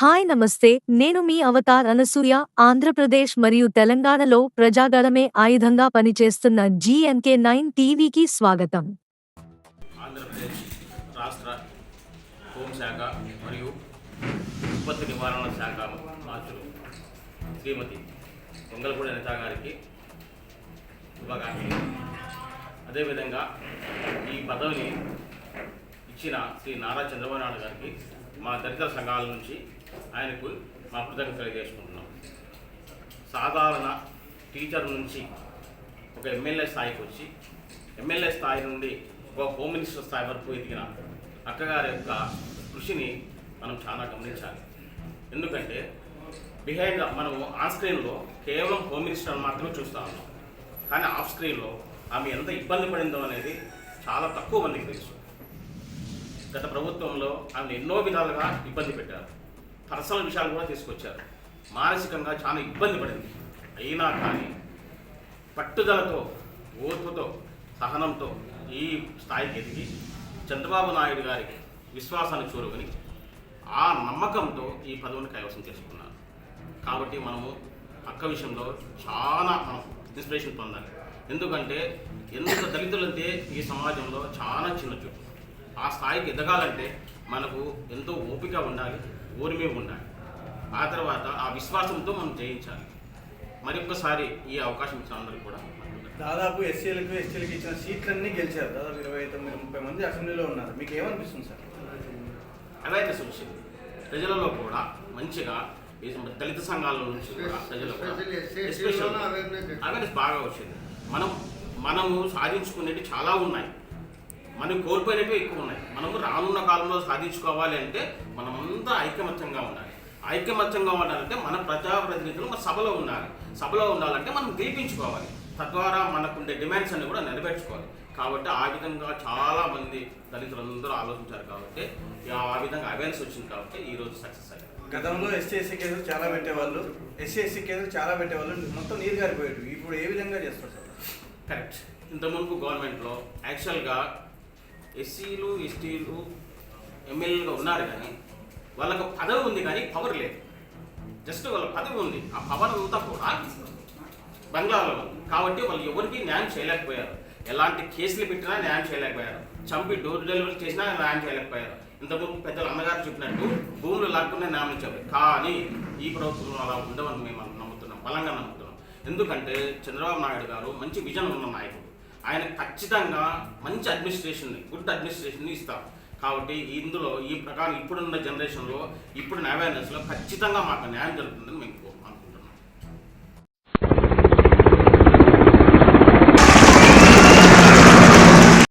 Hi నమస్తే. నేను మీ Avatar Anasuya Andhra Pradesh మరియు తెలంగాణలో ప్రజాగళమే ఆయుధంగా పనిచేస్తున్న జీఎంకే నైన్ టీవీకి స్వాగతం. ఆంధ్రప్రదేశ్ రాష్ట్ర హోంశాఖ మరియు విపత్తు నివారణ శాఖ మంత్రులు శ్రీమతి పొంగల్పూడి అనిత గారికి శుభాకాంక్షలు. అదేవిధంగా ఈ పదవిని ఇచ్చిన శ్రీ నారా చంద్రబాబు నాయుడు గారికి మా దళిత సంఘాల నుంచి ఆయనకు మా కృతజ్ఞత తెలియజేసుకుంటున్నాం సాధారణ టీచర్ నుంచి ఒక ఎమ్మెల్యే స్థాయికి వచ్చి ఎమ్మెల్యే స్థాయి నుండి ఒక హోమ్ మినిస్టర్ స్థాయి వరకు ఎదిగిన అక్కగారి యొక్క కృషిని మనం చాలా గమనించాలి. ఎందుకంటే బిహైండ్ మనము ఆన్ స్క్రీన్లో కేవలం హోమ్ మినిస్టర్ మాత్రమే చూస్తూ ఉన్నాం. కానీ ఆఫ్ స్క్రీన్లో ఆమె ఎంత ఇబ్బంది పడిందో అనేది చాలా తక్కువ మందికి తెలుసు. గత ప్రభుత్వంలో ఆమె ఎన్నో విధాలుగా ఇబ్బంది పెట్టారు. పర్సనల్ విషయాలు కూడా తీసుకొచ్చారు. మానసికంగా చాలా ఇబ్బంది పడింది. అయినా కానీ పట్టుదలతో ఓర్పుతో సహనంతో ఈ స్థాయికి ఎదిగి చంద్రబాబు నాయుడు గారికి విశ్వాసాన్ని చూరుకొని ఆ నమ్మకంతో ఈ పదవిని కైవసం చేసుకున్నారు. కాబట్టి మనము అక్క విషయంలో చాలా మనం ఇన్స్పిరేషన్ పొందాలి. ఎందుకంటే ఎంత దళితులంటే ఈ సమాజంలో చాలా చిన్న చూపు. ఆ స్థాయికి ఎదగాలంటే మనకు ఎంతో ఓపిక ఉండాలి ఓర్మి ఉండాలి. ఆ తర్వాత ఆ విశ్వాసంతో మనం జయించాలి. మరి ఒక్కసారి ఈ అవకాశం ఇచ్చిన అందరికీ కూడా దాదాపు ఎస్సీలకు ఎస్టీలకు ఇచ్చిన సీట్లన్నీ గెలిచారు. దాదాపు ఇరవై తొమ్మిది ముప్పై మంది అసెంబ్లీలో ఉన్నారు. మీకు ఏమనిపిస్తుంది సార్? అవేర్నెస్ వచ్చింది ప్రజలలో కూడా మంచిగా ఈ దళిత సంఘాల నుంచి కూడా ప్రజలు. అవేర్నెస్ బాగా వచ్చింది. మనం మనము సాధించుకునేవి చాలా ఉన్నాయి. మనం కోల్పోయినవి ఎక్కువ ఉన్నాయి. మనము రానున్న కాలంలో సాధించుకోవాలి అంటే మనమంతా ఐకమత్యంగా ఉండాలి. ఐకమత్యంగా ఉండాలంటే మన ప్రజాప్రతినిధులు మన సభలో ఉండాలి. సభలో ఉండాలంటే మనం గెలిపించుకోవాలి. తద్వారా మనకుండే డిమాండ్స్ అన్ని కూడా నెరవేర్చుకోవాలి. కాబట్టి ఆ విధంగా చాలా మంది దళితులందరూ ఆలోచించారు కాబట్టి ఆ విధంగా అవేర్నెస్ వచ్చింది కాబట్టి ఈ రోజు సక్సెస్ అయ్యారు. గతంలో ఎస్సీ ఎస్సీ కేసులు చాలా పెట్టేవాళ్ళు ఎస్సీ ఎస్సీ కేసులు చాలా పెట్టేవాళ్ళు మొత్తం నీరు గారిపోయాడు ఇప్పుడు ఏ విధంగా చేస్తారు కరెక్ట్ ఇంత మునుపు గవర్నమెంట్లో యాక్చువల్గా ఎస్సీలు ఎస్టీలు ఎమ్మెల్యేలుగా ఉన్నారు కానీ వాళ్ళకు పదవి ఉంది కానీ పవర్ లేదు. జస్ట్ వాళ్ళ పదవి ఉంది. ఆ పవర్ అంతా కూడా బంగ్లాలో కాబట్టి వాళ్ళు ఎవరికి న్యాయం చేయలేకపోయారు. ఎలాంటి కేసులు పెట్టినా న్యాయం చేయలేకపోయారు. చంపి డోర్ డెలివరీ చేసినా న్యాయం చేయలేకపోయారు. ఇంతకుముందు పెద్దలు అన్నగారు చెప్పినట్టు భూములు లాక్కునే న్యాయం చెప్పారు కానీ ఈ ప్రభుత్వం అలా ఉండవని మేము నమ్ముతున్నాం. బలంగా నమ్ముతున్నాం. ఎందుకంటే చంద్రబాబు నాయుడు గారు మంచి విజన్ ఉన్న నాయకుడు. ఆయన ఖచ్చితంగా మంచి అడ్మినిస్ట్రేషన్ గుడ్ అడ్మినిస్ట్రేషన్ ఇస్తారు. కాబట్టి ఇందులో ఈ ప్రకారం ఇప్పుడున్న జనరేషన్లో ఇప్పుడున్న అవేర్నెస్లో ఖచ్చితంగా మాకు న్యాయం జరుగుతుందని మేము కోరుకుంటున్నాం.